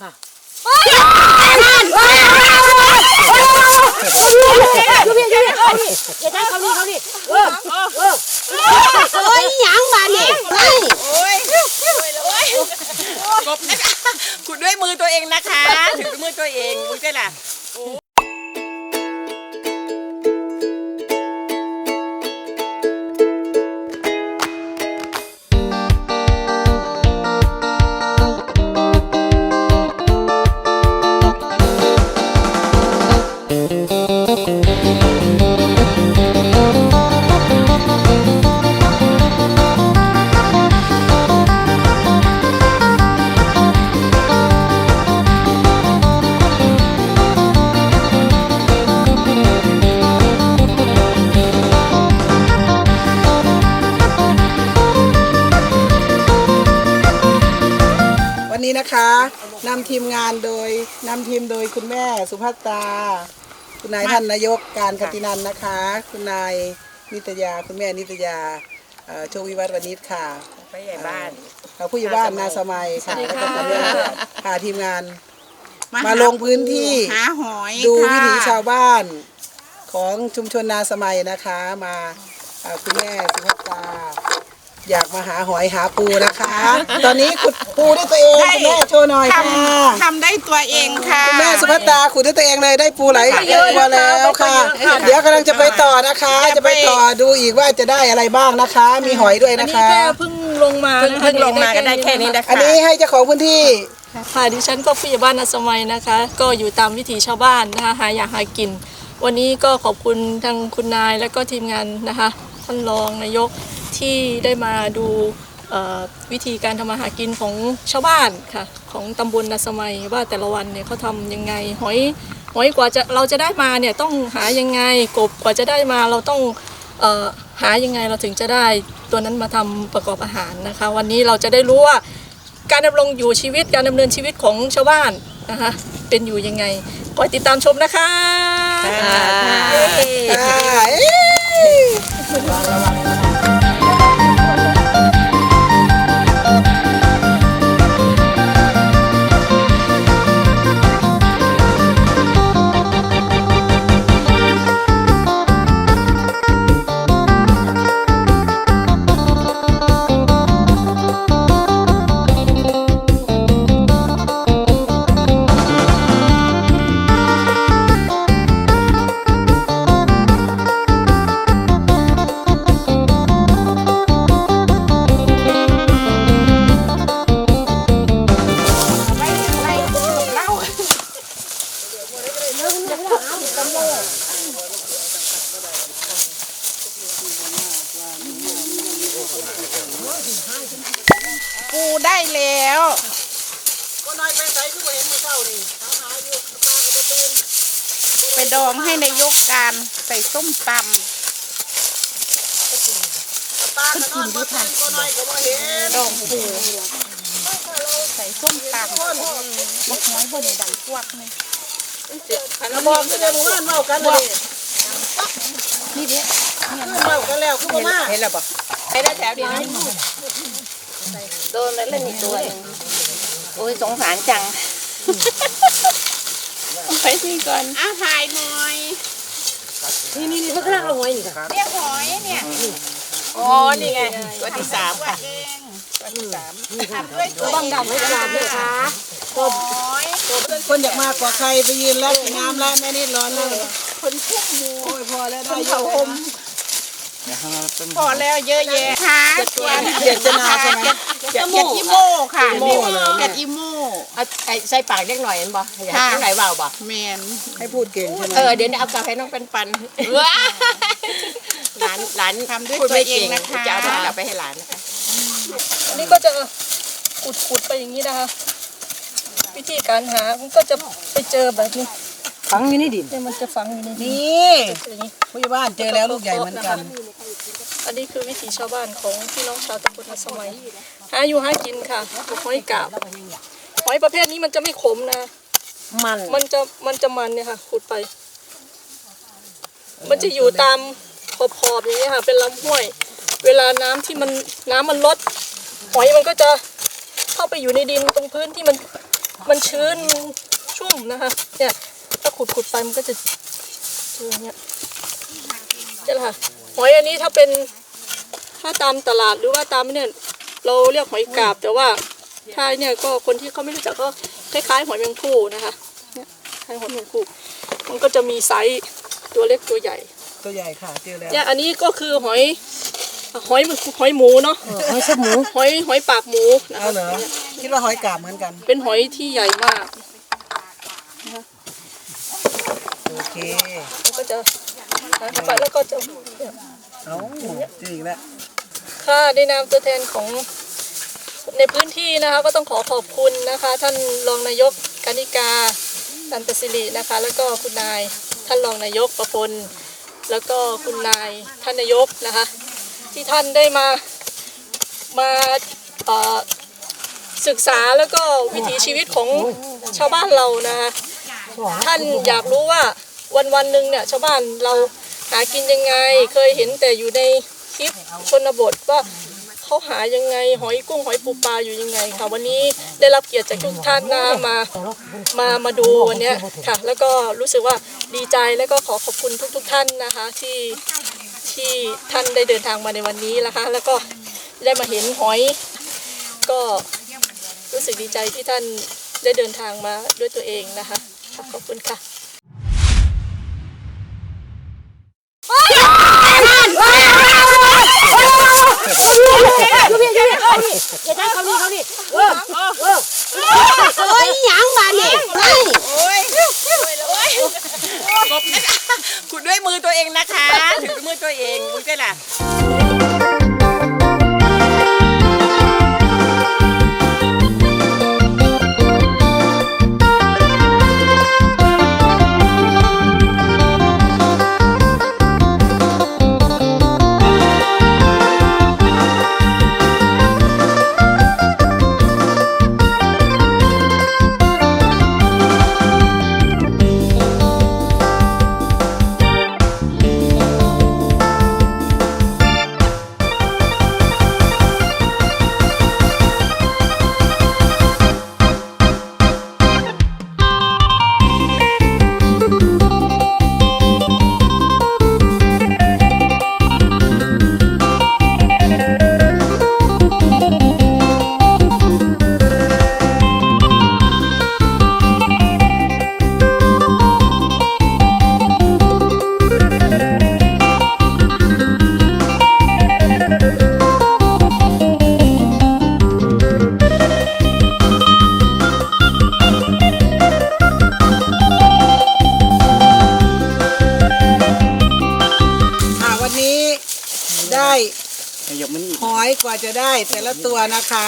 ค่ะอย่าได้เขาดิเขาดิเออเออโอ้ยหยังมาเนี่ยเฮ้ยโอ้ยโอ้ยกบนะคะขุดด้วยมือตัวเองนะคะ ถือด้วยมือตัวเองมือใช่ล่ะ นนี้นะคะนำทีมงานโดยนำทีมโดยคุณแม่สุภัตราคุณนายท่านนายกการกตินันนะคะ คุณนายนิตยาคุณแม่นิตยาเอ่อโชควิวัฒน์วณิชค่ะไปใหญ่บ้าน เอ่อผู้ใหญ่บ้านนาสมัยค่ะแล้วก็คุณแม่พาทีมงาน มามาลงพื้นที่หาหอยดูค่ะวิถีชาวบ้านของชุมชนนาสมัยนะคะ มาเอ่อคุณแม่สุภัตรา อยากมาหาหอยหาปูนะคะ ตอนนี้ขุดปูด้วยตัวเองคุณแม่โชว์หน่อยทค่ะำทำได้ตัวเองค่ะคุณแม่สุภัตราขุดด้วยตัวเองเลยได้ปูไหลตัวแล้วค่ะ เดี๋ยวกำลังจะไปต่อนะคะ จะไปต่อดูอีกว่าจะได้อะไรบ้างนะคะ มีหอยด้วยอันนะนี้คะแค่เพิ่งลงมาเพิ่งนะคะเพิ่งลงมากันได้แค่นี้นะคะอันนี้ให้เจ้าของพื้นที่ค่ะดิฉันก็ผู้ใหญ่บ้านนาสมัยนะคะ ก็อยู่ตามวิถีชาวบ้านนะคะหาอยากหากิน วันนี้ก็ขอบคุณทางคุณนายและก็ทีมงานนะคะท่านรองนายก ที่ได้มาดูเอ่อวิธีการทำมาหากินของชาวบ้านค่ะของตำบลนาสมัยว่าแต่ละวันเนี่ยเขาทำยังไงหอยหอยกว่าจะเราจะได้มาเนี่ยต้องหายังไงกบกว่าจะได้มาเราต้องเอ่อหายังไงเราถึงจะได้ตัวนั้นมาทำประกอบอาหารนะคะ วันนี้เราจะได้รู้ว่าการดำรงอยู่ชีวิตการดำเนินชีวิตของชาวบ้านนะคะเป็นอยู่ยังไงคอยติดตามชมนะคะ ปูได้แล้วก็น้อยไปใส่คือบ่เห็นมือเช้านี่หาหาอยู่ปลาก็บ่ตื่นไปดองให้นายกการใส่ส้มตปลาก็นอนบ่ตื่นก็น้อยก็บ่เห็นำดองปูใส่ส้มตำบักน้อยบนดังพวกนี่กระบอกคือได้หมู่บ้านเว้ากันเลยนี่เด้เว้ากันแล้วคือบ่มาเห็นแล้วปะ ไปได้แถวเดียวนี้โดนแล้วเล่นอีกตัวหนึงโอ้ยสงสารจังไปที่ก่อนอ้าถ่ายหน่อยนี่นี่นี่เพิ่งกำลังเอาหอยนี่ค่ะเรียกหอยเนี่ยอ๋อนี่ไงตัวที่สามค่ะตัวที่สามทำด้วยตัวบ้องดำไว้กระดาษด้วยค่ะหอยคนอยากมากกว่าใครไปยืนรับน้ำแล้วแม่นิดร้อนเลยคนพุ่มหมูโอ้ยพอแล้วคได้นเยเผาอะหม พอแล้วเยอะแยะค่ะตัวเจ็ดจนาใช่ไหมเจ็ดอีโมค่ะเจ็ดอีโมเอาไอ้ใส่ปากเล็กหน่อยเห็นบ่อยากค่ะให้ไหนเบาบ่แมนให้พูดเก่งใช่ไหมเออเดี๋ยวเอากาแฟน้องเป็นปันว้าหลานหลานทำด้วยพูดตัวไม่เอเก่งงนะคะจะเอาโทรศัพท์ไปให้หลานนะคะอันนี้ก็จะขุดขุดไปอย่างนี้นะคะ วิธีการหามันก็จะไปเจอแบบนี้ ฝังอยู่ในดินเนี่ยมันจะฝังอยู่ในนี้นี่อย่างนี้ผู้ใหญ่บ้านเจอแล้วลูกใหญ่เหมือนกัน อันนี้คือวิถีชาวบ้านของพี่น้องชาวตำบลนาสมัยหาอยู่หากินค่ะหอยกาบหอยประเภทนี้มันจะไม่ขมนะ มันมันจะมันจะมันเนี่ยค่ะขุดไป มันจะอยู่ตามขอบขอบๆอย่างนี้ยค่ะ เป็นลำห้วย เวลาน้ำที่มันน้ำมันลดหอยมันก็จะเข้าไปอยู่ในดินตรงพื้นที่มันมันชื้นมันชุ่มนะคะเนี่ย ถ้าขุดขุดไปมันก็จะเจอเนี่ยนี่แหละค่ะหอยอันนี้ถ้าเป็นถ้าตามตลาดหรือว่าตามเนี่ยเราเรียกหอยกาบ แต่ว่าถ้าเนี่ยก็คนที่เขาไม่รู้จักก็คล้ายๆหอยแมงภู่นะคะเนี่ยคล้ายหอยแมงภู่มันก็จะมีไซส์ตัวเล็กตัวใหญ่ ตัวใหญ่ค่ะเจอแล้วเนี่ยอันนี้ก็คือหอยหอยมันหอยหมูเนาะหอยสมูหอยหอยปากหมูนะเอาคะเหรอคิดว่าหอยกาบเหมือนกัน เป็นหอยที่ใหญ่มาก โอเคแล้วก็จะหาเข้าไปแล้วก็จะเนี่ยเอาเจออีกแล้วค่ะในนามตัวแทนของในพื้นที่นะคะก็ต้องขอขอบคุณนะคะ ท่านรองนายกกานิกาตันตสิรินะคะ แล้วก็คุณนายท่านรองนายกประพลแล้วก็คุณนายท่านนายกนะคะ ที่ท่านได้มามาเอ่อศึกษาแล้วก็วิถีชีวิตของชาวบ้านเรานะคะท่านอยากรู้ว่า วันวันๆหนึ่งเนี่ยชาวบ้านเราหากินยังไง เคยเห็นแต่อยู่ในคลิปชนบทว่าเขาหายังไง หอยกุ้งหอยปูปลาอยู่ยังไงค่ะวันนี้ได้รับเกียรติจากทุกท่านนะมามามาดูวันเนี้ยค่ะ แล้วก็รู้สึกว่าดีใจแล้วก็ขอขอบคุณทุกๆท่านนะคะ ที่ที่ท่านได้เดินทางมาในวันนี้นะคะ แล้วก็ได้มาเห็นหอย ก็รู้สึกดีใจที่ท่านได้เดินทางมาด้วยตัวเองนะคะค่ะขอบคุณค่ะ อย่าทำเขาดิเขาดิเออเออ กว่าจะได้แต่ละตัวนะคะ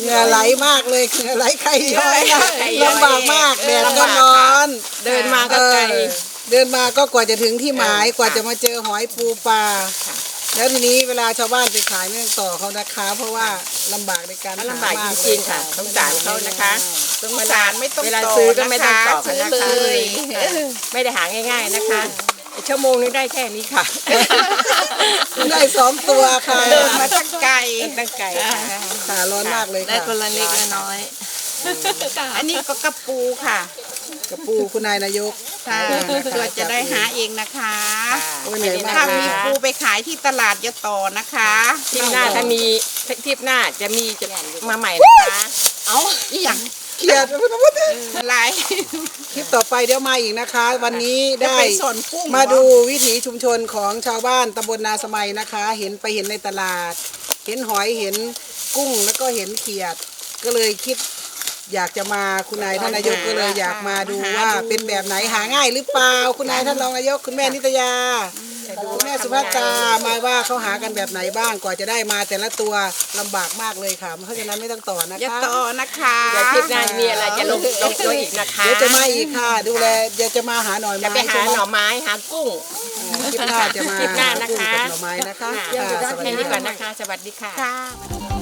เหงื่อไหลมากเลยเหงื่อไหลใครย้อยนะลำบากมากแดดก็ร้อน เดินมาก็ไกลเออเดินมาก็กว่าจะถึงที่หมายกว่าจะมาเจอหอยปูปลาแล้วทีนี้เวลาชาวบ้านไปขายไม่ต้องต่อเขานะคะ เพราะว่าลำบากในการเขาหลำบากมจเลริยงๆค่ะสงสารเขานะคะสงสารไม่ต้องเวลาต่อซื้อก็ไม่ต้องต่อนะคะกันนะคะซื้อเลยไม่ได้หาง่าย ๆนะคะชั่วโมงนึงได้แค่นี้ค่ะ ได้สองตัวค่ะเดินมาตั้งไกลตั้งไก่ค่ะขาร้อนมากเลยได้ค่ะคนละเล็กละน้อย อันนี้ก็กระปูค่ะ กระปูคุณนายนายกค่ะตัวจะได้หาเองนะคะโอ้ยเหนื่อยมากถ้าเลยมีปูไปขายที่ตลาดจะต่อนะคะทริปหน้าถ้ามีทริปหน้าจะมีจะมาใหม่นะคะ เอาอีหยัง เครียดอะไรคลิปต่อไปเดี๋ยวมาอีกนะคะ วันนี้จะได้ไปสอนกุ้งมาเหรอดูวิถีชุมชนของชาวบ้านตำบลนาสมัยนะคะ เห็นไปเห็นในตลาด เห็นหอยเห็นกุ้งแล้วก็เห็นเขียด ก็เลยคิดอยากจะมาคุณนายท่านนายกก็เลยอยากมาดูว่าเป็นแบบไหนหาง่ายหรือเปล่าคุณนายท่านรองนายกคุณแม่นิตยา คุณแม่สุภัตรามาว่าเขาหากันแบบไหนบ้างกว่าจะได้มาแต่ละตัวลำบากมากเลยค่ะ เพราะฉะนั้นไม่ต้องต่อนะอย่าคะต่อนะคะเดี๋ยวทริปหน้ามีอะไรจะลงลงตัวอีกนะคะเดี๋ยวจะมาอีกค่ะ ดูแลเดี๋ยวจะมาหาหน่อยจะไม้ไปหาใช่ไหมหน่อไม้หากุ้ง คลิปหน้าจะมาคลิปหน้านะคะกุ้งกับหน่อไม้นะคะค่ะค่ะสวัสแค่ดีนี้ก่อนค่ะนะคะ สวัสดีค่ะ ค่ะ